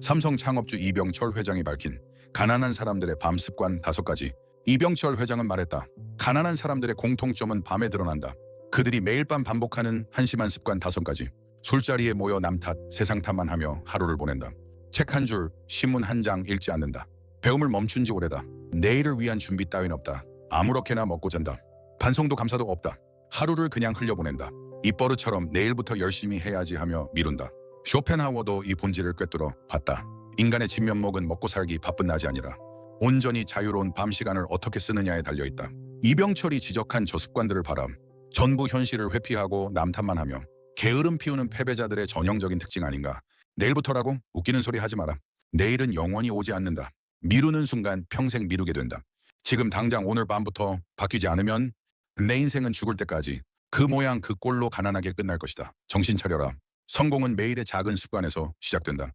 삼성 창업주 이병철 회장이 밝힌 가난한 사람들의 밤 습관 다섯 가지. 이병철 회장은 말했다. 가난한 사람들의 공통점은 밤에 드러난다. 그들이 매일 밤 반복하는 한심한 습관 다섯 가지. 술자리에 모여 남 탓, 세상 탓만 하며 하루를 보낸다. 책 한 줄, 신문 한 장 읽지 않는다. 배움을 멈춘 지 오래다. 내일을 위한 준비 따윈 없다. 아무렇게나 먹고 잔다. 반성도 감사도 없다. 하루를 그냥 흘려보낸다. 입버릇처럼 내일부터 열심히 해야지 하며 미룬다. 쇼펜하워도 이 본질을 꿰뚫어 봤다. 인간의 진면목은 먹고 살기 바쁜 낮이 아니라 온전히 자유로운 밤 시간을 어떻게 쓰느냐에 달려있다. 이병철이 지적한 저 습관들을 바람 전부 현실을 회피하고 남탓만 하며 게으름 피우는 패배자들의 전형적인 특징 아닌가. 내일부터라고 웃기는 소리 하지 마라. 내일은 영원히 오지 않는다. 미루는 순간 평생 미루게 된다. 지금 당장 오늘 밤부터 바뀌지 않으면 내 인생은 죽을 때까지 그 모양 그 꼴로 가난하게 끝날 것이다. 정신 차려라. 성공은 매일의 작은 습관에서 시작된다.